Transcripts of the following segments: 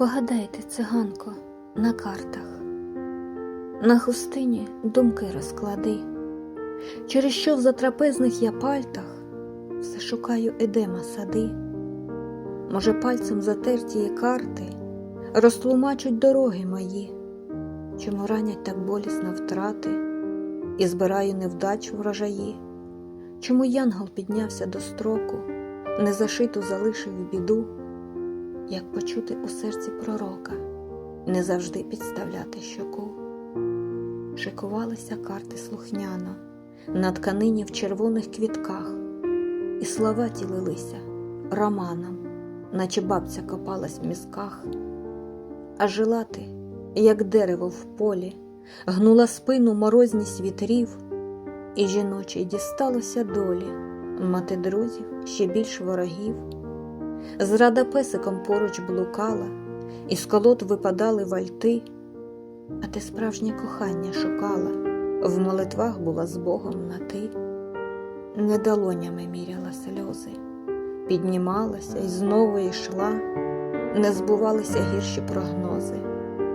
Погадайте, циганко, на картах, на хустині думки розклади, через що в затрапезних я пальтах все шукаю едема сади. Може, пальцем затертії карти розтлумачуть дороги мої, чому ранять так болісно втрати і збираю невдач врожаї, чому янгол піднявся до строку, незашиту залишив біду як почути у серці пророка, не завжди підставляти щоку. Шикувалися карти слухняно, на тканині в червоних квітках, і слова тілилися романом, наче бабця копалась в мізках, а жила ти, як дерево в полі, гнула спину морозність вітрів, і жіночій дісталося долі мати друзів ще більш ворогів. Зрада песиком поруч блукала, і з колод випадали вальти, а ти справжнє кохання шукала, в молитвах була з Богом на ти, не долонями міряла сльози, піднімалася і знову йшла, не збувалися гірші прогнози,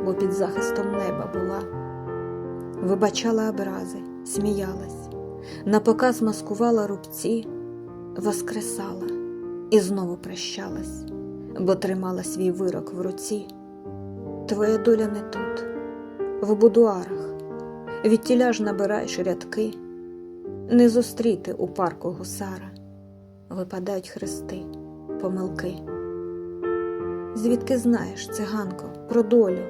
бо під захистом неба була, вибачала образи, сміялась, на показ маскувала рубці, воскресала і знову прощалась, бо тримала свій вирок в руці. Твоя доля не тут, в будуарах, відтіля ж набираєш рядки, не зустріти у парку гусара, випадають хрести, помилки. Звідки знаєш, циганко, про долю,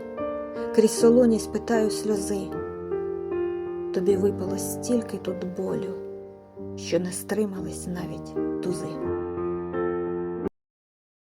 крізь солоність питаю сльози. Тобі випало стільки тут болю, що не стримались навіть тузи.